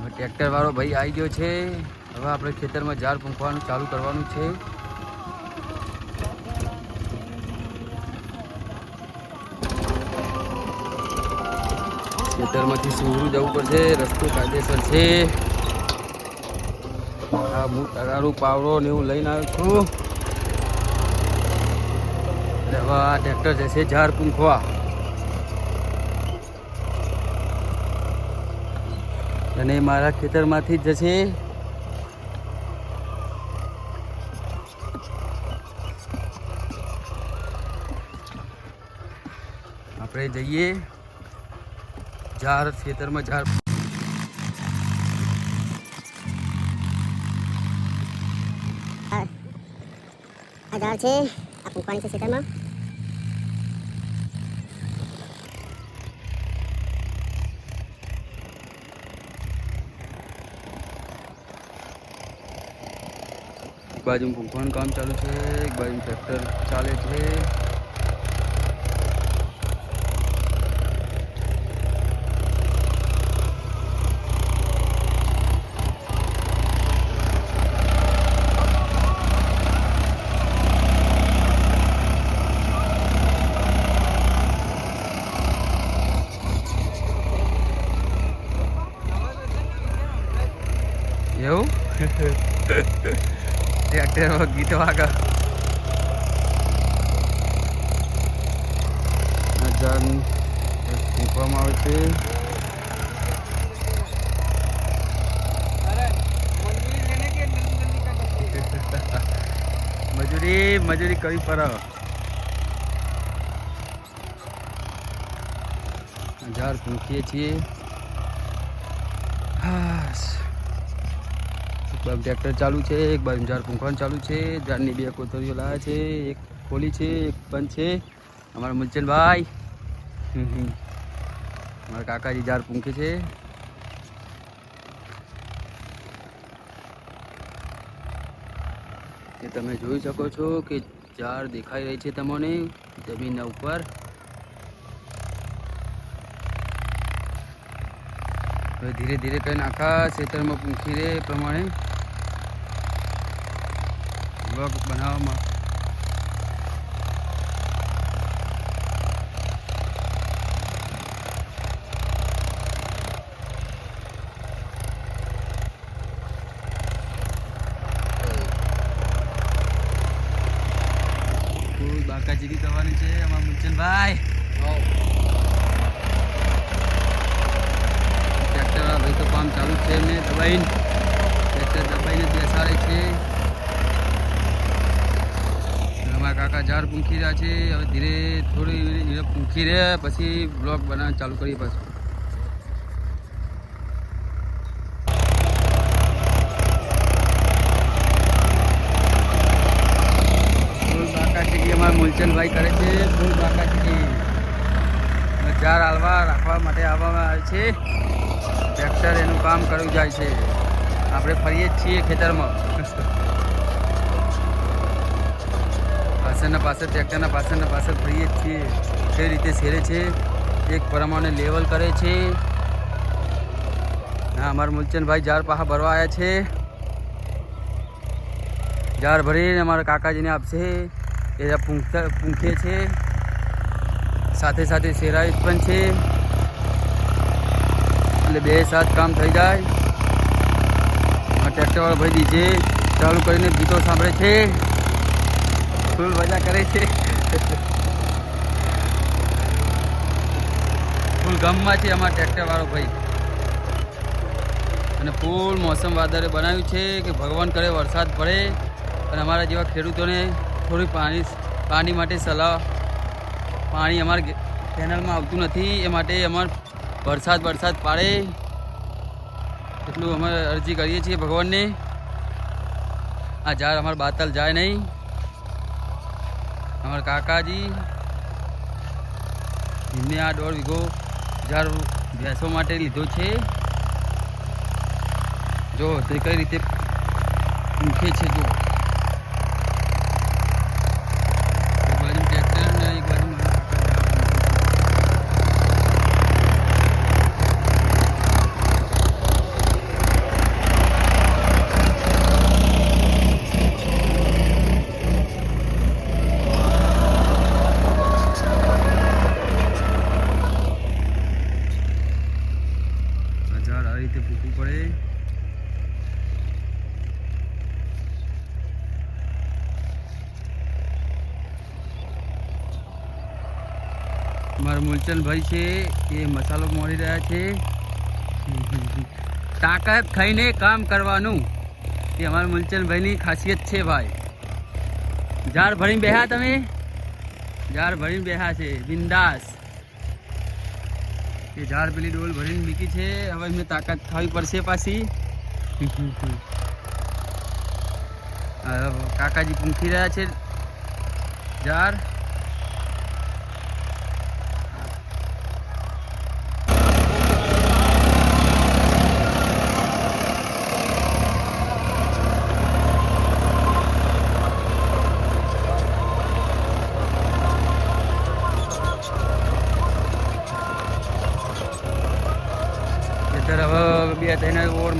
હવે ટ્રેક્ટર વાળો ભાઈ આવી ગયો છે. હવે આપણે ખેતરમાં ઝાડ પૂંખવાનું ચાલુ કરવાનું છે. ખેતરમાંથી સુરું જવું પડશે, રસ્તો કાયદેસર છે. આ હું તગારું પાવડો ને એવું લઈને આવ્યો છું. હવે આ ટ્રેક્ટર જશે ઝાડ પૂંખવા. અને મારા ખેતરમાંથી જ જશે. આપણે જઈએ. ઝાડ ખેતરમાં ઝાડ આ ઝાડ છે, આ પૂંખવાની છે ખેતરમાં. એક બાજુ પૂંખવાનું કામ ચાલુ છે એક બાજુ ટ્રેક્ટર ચાલે છે એવું ટ્રેક્ટર ગીત આગળ. હજાર મૂકવામાં આવે છે. મજૂરી મજૂરી કરવી પડે હજાર પૂછીએ છીએ. બાજુ ટ્રેક્ટર ચાલુ છે એક બાજુ ઝાડ પૂંખવાનું ચાલુ છે ઝાડની બે કોથળીઓ લાવે છે એક ખોલી છે એક બંધ છે. અમારા મુલચંદભાઈ. અમારા કાકાજી ઝાડ પૂંખે છે. એ તમે જોઈ શકો છો કે ઝાડ દેખાઈ રહી છે તમને જમીનના ઉપર. હવે ધીરે ધીરે કરીને આખા ખેતરમાં પૂંખી રહે પ્રમાણે. બ્લોક બનાવવામાં ફૂલ બાકાજીરી કરવાની છે અમારા મુચનભાઈ ટ્રેક્ટર ભાઈ તો કામ ચાલુ છે એમને દબાઈને ટ્રેક્ટર દબાઈને બેસાડે છે અને અમારા કાકા ઝાડ પૂંખી રહ્યા છે. હવે ધીરે થોડી ધીરે પૂંખી રહે, પછી બ્લોક બનાવવાનું ચાલુ કરીએ પાછું. મૂલચંદભાઈ કરે છે. ફૂલ બાકાચીકી ઝાડ હાલવા રાખવા માટે આવવામાં આવે છે. ટ્રેક્ટર એનું કામ કરવું જાય છે. આપણે ફરીએ છીએ ખેતરમાં. પાછળના પાછળ ટ્રેક્ટરના પાછળના પાછળ ફરીએ જ છીએ. તે રીતે શેરે છે? એક પ્રમાણે લેવલ કરે છે. હા, અમારા મૂલચંદભાઈ ઝાડ પાહા ભરવા આવ્યા છે. ઝાડ ભરીને અમારા કાકાજીને આપશે. એ પૂંખે છે. સાથે સાથે શેરાઈ પણ છે. એટલે બે સાત કામ થઈ જાય. ટ્રેક્ટરવાળો ભાઈ ડીજે ચાલુ કરીને ગીતો સાંભળે છે. ફૂલ મજા કરે છે. ફૂલ ગમમાં છે અમારા ટ્રેક્ટરવાળો ભાઈ. અને ફૂલ મોસમ વાદળે બનાવ્યું છે કે ભગવાન કરે, વરસાદ પડે. અને અમારા જેવા ખેડૂતોને થોડી પાણી પાણી માટે સલાહ, પાણી અમારા કેનલમાં આવતું નથી. એ માટે અમારે વરસાદ વરસાદ પાડે. એટલું અમે અરજી કરીએ છીએ ભગવાનને. આ ઝાડ અમારે બાતલ જાય નહીં. અમારા કાકાજી. એમને આ દોઢ વીઘો હજાર ભેંસો માટે લીધો છે. જો તે કઈ રીતે મૂકે છે, જો એક બાજુ ટ્રેક્ટર ને એક બાજુ મારા કાકા ઝાડ મૂકે છે. ઝાડ આ રીતે પૂકવું પડે મૂલચંદભાઈ છે, એ મસાલો મોડી રહ્યા છે. તાકાત થઈને કામ કરવાનું. એ અમારા મૂલચંદભાઈની ખાસિયત છે ભાઈ. ઝાડ ભરીને બેહા તમે? ઝાડ ભરીને બેહા છે, બિંદાસ. એ ઝાડ પેલી ડોલ ભરીને મીકી છે, હવે એમને તાકાત ખાવી પડશે પાછી. કાકાજી પૂંખી રહ્યા છે ઝાડ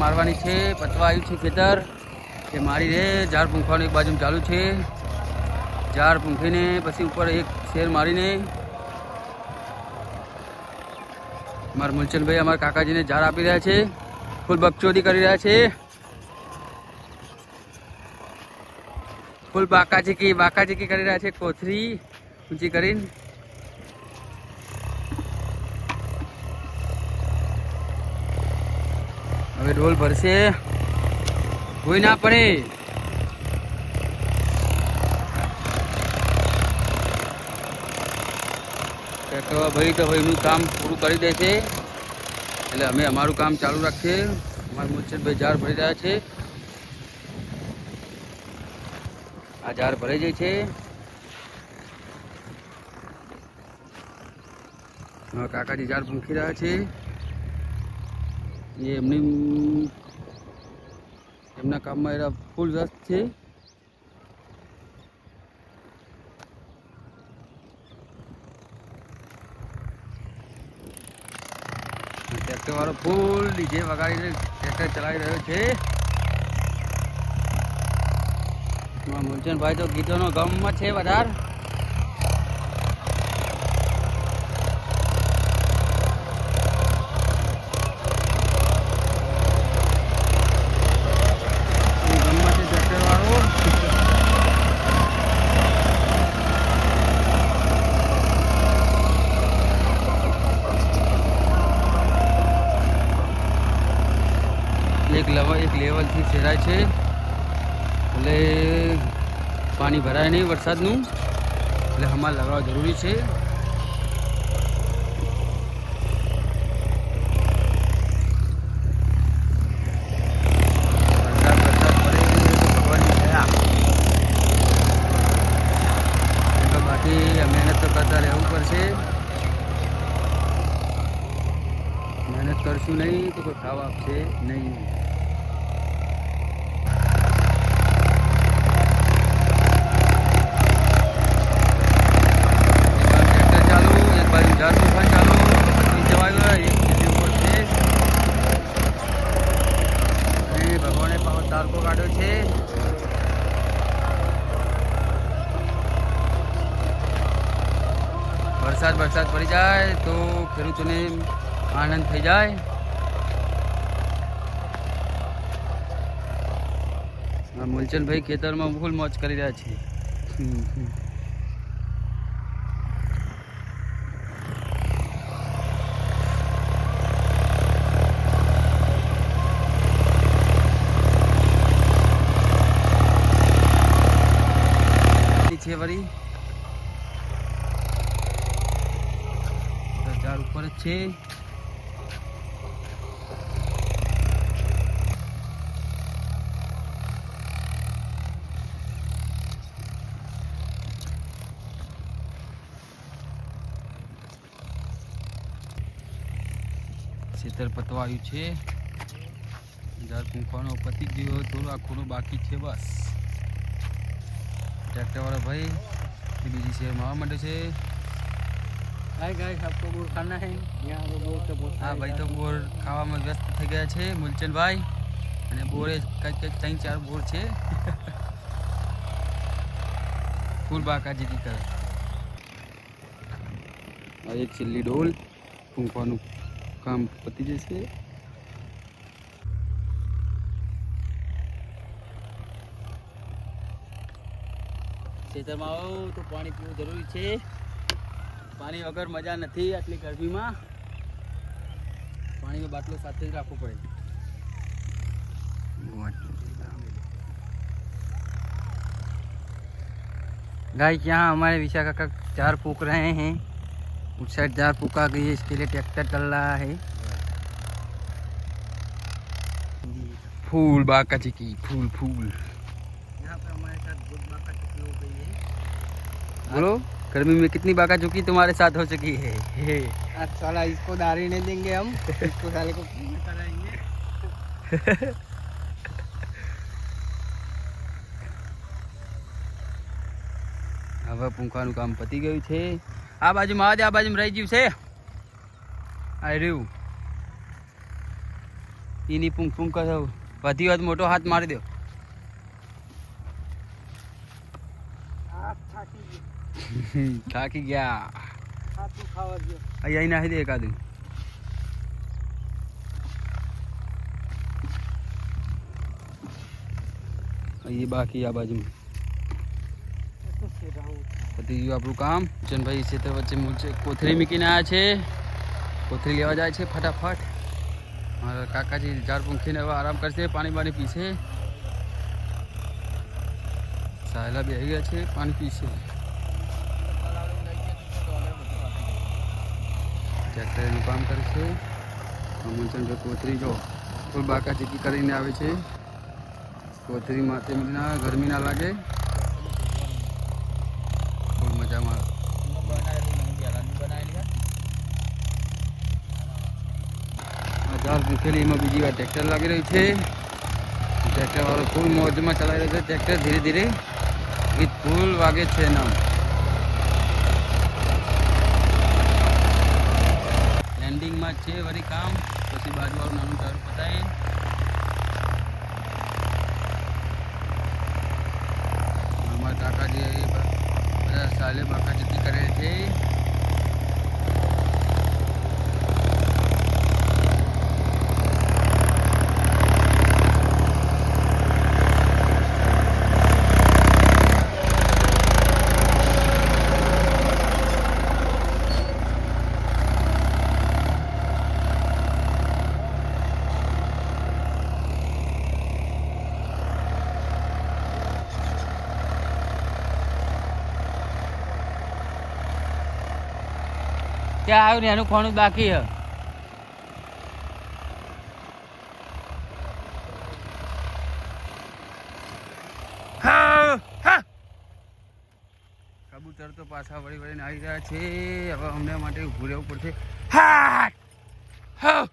મારવાની છે પતવા આવ્યું છે ખેતર. એ મારી રે, ઝાડ પૂંખવાનું એક બાજુ ચાલુ છે. ઝાડ પૂંખીને પછી ઉપર એક શેર મારીને મારા મૂલચંદભાઈ, અમારા કાકાજીને ઝાડ આપી રહ્યા છે. ફૂલ બકચોદી કરી રહ્યા છે. ફૂલ બાકાચીકી બાકાચીકી કરી રહ્યા છે, કોથરી ઊંચી કરીને. હવે ડોલ ભરશે. કોઈ ના પડે. ટ્રેક્ટર ભાઈ તો ભાઈ કામ પૂરું કરી દે છે. એટલે અમે અમારું કામ ચાલુ રાખીએ. અમારા મુર્શિદભાઈ ઝાડ ભરી રહ્યા છે. આ ઝાડ ભરાઈ જાય છે. કાકાજી ઝાડ ભૂંખી રહ્યા છે. એ એમની એમના કામમાં એના ફૂલ રસ છે ટ્રેક્ટર વાળો ફૂલ ડીજે વગાડીને ટ્રેક્ટર ચલાવી રહ્યો છે. મૂલચંદભાઈ તો ગીતોનો ગમમાં છે વધારે એ ગમમાં છે ટ્રેક્ટર વાળો એક લેવલ એક લેવલથી છે. એટલે પાણી ભરાય નહીં વરસાદનું. એટલે હમાલ લગાવવા જરૂરી છે. મહેનત તો કરતા રહેવું પડશે. મહેનત કરશું નહીં તો કોઈ ખાવા આપશે નહીં ટ્રેક્ટર ચાલુ એક બાજુ ઝાડ તોફાન ચાલુ પછી જવાય એક બીજી ઉપર છે અને ભગવાને પાવર તારકો કાઢ્યો છે વરસાદ વરસાદ પડી જાય તો ખેડૂતોને આનંદ થઈ જાય મૂલચંદભાઈ ખેતરમાં ફૂલ મોજ કરી રહ્યા. છે વળી તો ઝાડ ઉપર જ છે. ખેતર પતવાયું છે. ઝાડ પૂંખવાનો પતી ગયો. થોડું આખું બાકી છે બસ. ટ્રેક્ટરવાળો ભાઈ બીજી શહેર મારવા માટે છે. હાય ગાઈસ આપકો બોર ખાના હે યહાં પર બોર તો બોર હા ભાઈ તો બોર ખાવામાં વ્યસ્ત થઈ ગયા છે મૂલચંદભાઈ અને બોરે કંઈક કંઈક ત્રણ ચાર બોર છે ફૂલ બાકાજીથી કરે આ એક છેલ્લી ડોલ ફૂંકવાનું કામ પતી જશે ખેતરમાં આવો તો પાણી પીવું જરૂરી છે પાણી વગર મજા નથી આટલી ગરમીમાં પાણીનો બાટલો સાથે જ રાખવો પડે गाय यहाँ हमारे विशाखा का चार फूक रहे हैं उस साइड चार फूका गई है इसके लिए ट्रैक्टर चल रहा है फूल बाका चिकी फूल फूल यहाँ पे हमारे साथ बहुत बाका चुकी हो गई है बोलो गर्मी में कितनी बाका चुकी तुम्हारे साथ हो चुकी है हे। आज साला इसको दारी नहीं देंगे हम इसको साले को पूर्ण कराएंगे હવે પૂંખાનું કામ પતી ગયું છે આ બાજુમાં આવા દે આ બાજુમાં રહી ગયું છે આ રહ્યું એની પૂંખ પૂંખ કરો વધી વાત મોટો હાથ મારી દો થાકી ગયા ખાતું ખાવા ગયો અહીં નાખી દે એકાદું અહીં બાકી આ બાજુમાં તો છે રાહુલ પતી ગયું આપણું કામ ચંદભાઈ ખેતર વચ્ચે મૂળશે કોથળી મૂકીને આવ્યા છે કોથળી લેવા જાય છે ફટાફટ મારા કાકાજી ઝાડ પૂંખીને હવે આરામ કરશે પાણી પાણી પીશે સાહેલા બેસી ગયા છે પાણી પીશે ટ્રેક્ટર એનું કામ કરશે. અમુલચંદ્ર કોથળી જો ફૂલ બાકા ચીકી કરીને આવે છે. કોથળી માથે ના ગરમી ના લાગે. ફૂલ મજામાં. આ ઝાડ મૂકેલી એમાં બીજી વાર ટ્રેક્ટર લાગી રહ્યું છે. ટ્રેક્ટર વાળો ફૂલ મોજમાં ચલાવી રહ્યો છે. ટ્રેક્ટર ધીરે ધીરે ગીત ફૂલ વાગે છે નામ છે વળી કામ. પછી બાજુવાળું નાનું ટાયર પતાય અમારા કાકાજી બધા સાલે બાકા જતી કરે છે. ત્યાં આવ્યું ને એનું ખોણું બાકી હે હા, હા. કબૂતર તો પાછા વળી વળીને આવી રહ્યા છે. હવે અમને માટે ઊભું રહેવું પડશે. હા. હા.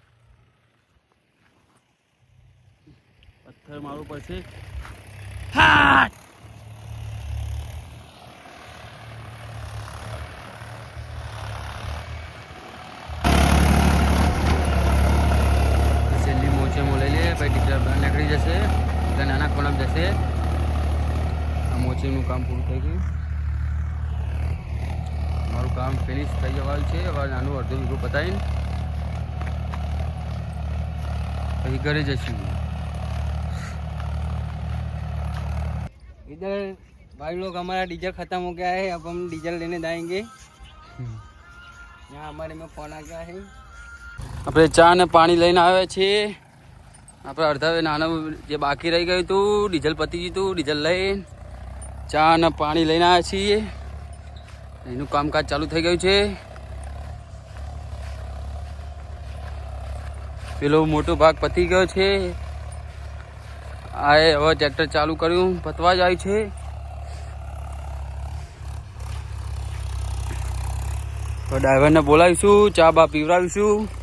પથ્થર મારવું પડશે. હા છેલ્લી મોચે લઈ લે પછી ટીચર બહાર નીકળી જશે એટલે નાના કોણમ જશે આ મોચીનું કામ પૂરું થઈ ગયું મારું કામ ફિનિશ થઈ જવાનું છે હવે નાનું અડધું વીઘું પતાવીને પછી ઘરે જઈશું इधर भाई लोग हमारा डीजल खत्म हो गया है अब हम डीजल लेने जाएंगे यहाँ हमारे में फोन आ गया है આપણે ચા ને પાણી લઈને આવ્યા છીએ આપણે અડધા નાનું જે બાકી રહી ગયું હતું ડીઝલ પતી ગયું હતું ડીઝલ લઈને ચા અને પાણી લઈને આવ્યા છીએ. એનું કામકાજ ચાલુ થઈ ગયું છે. પેલો મોટો ભાગ પતી ગયો છે. આ હવે ટ્રેક્ટર ચાલુ કર્યું, પતવા જ આવ્યું છે. તો ડ્રાઈવરને બોલાવીશું, ચા બા પીવડાવીશું.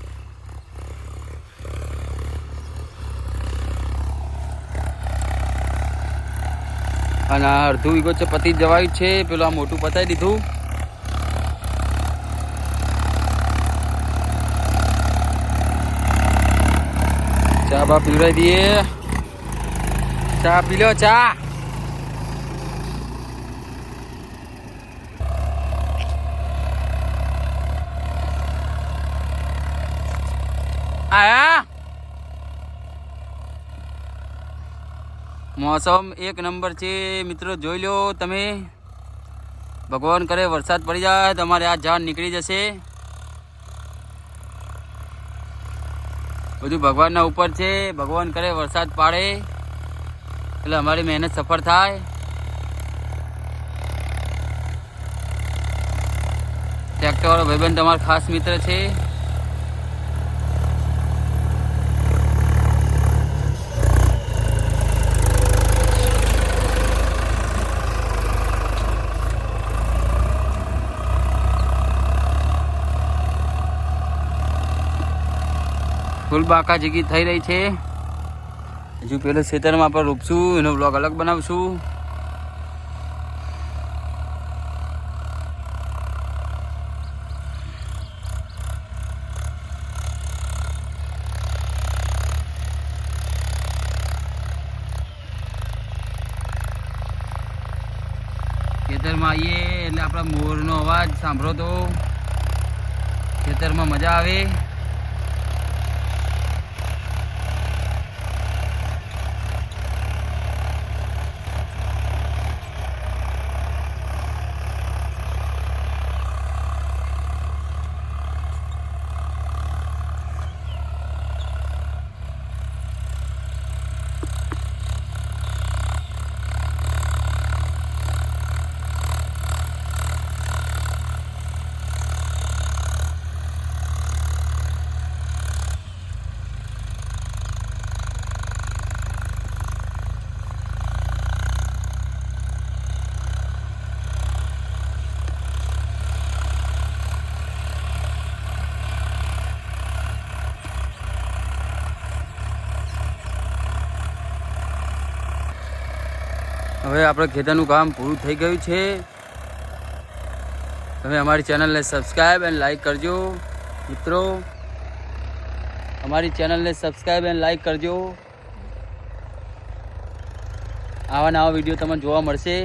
અને અડધું વીઘો છે, પતિ જવાયું છે. પેલું આ મોટું પતાવી દીધું. ચા બા પીવડાવી દઈએ. ચા પી લો, ચા. આયા? મોસમ એક નંબર છે. મિત્રો, જોઈ લો તમે. ભગવાન કરે વરસાદ પડી જાય તમારે આ ઝાડ નીકળી જશે. બધું ભગવાનના ઉપર છે. ભગવાન કરે વરસાદ પાડે. એટલે અમારી મહેનત સફળ થાય. ટ્રેક્ટરવાળો ભાઈબંધ તમારો ખાસ મિત્ર છે. ફૂલ બાકા જગી થઈ રહી છે. હજુ પેલો ખેતરમાં આપણે રોપશું, એનો બ્લોગ અલગ બનાવશું. ખેતરમાં આવીએ એટલે આપણા મોરનો અવાજ સાંભળો તો. ખેતરમાં મજા આવે. હવે આપણે ખેતરનું કામ પૂરું થઈ ગયું છે. તમે અમારી ચેનલને સબસ્ક્રાઈબ એન્ડ લાઈક કરજો. મિત્રો, અમારી ચેનલને સબસ્ક્રાઈબ એન્ડ લાઈક કરજો. આવા નવા વીડિયો તમને જોવા મળશે.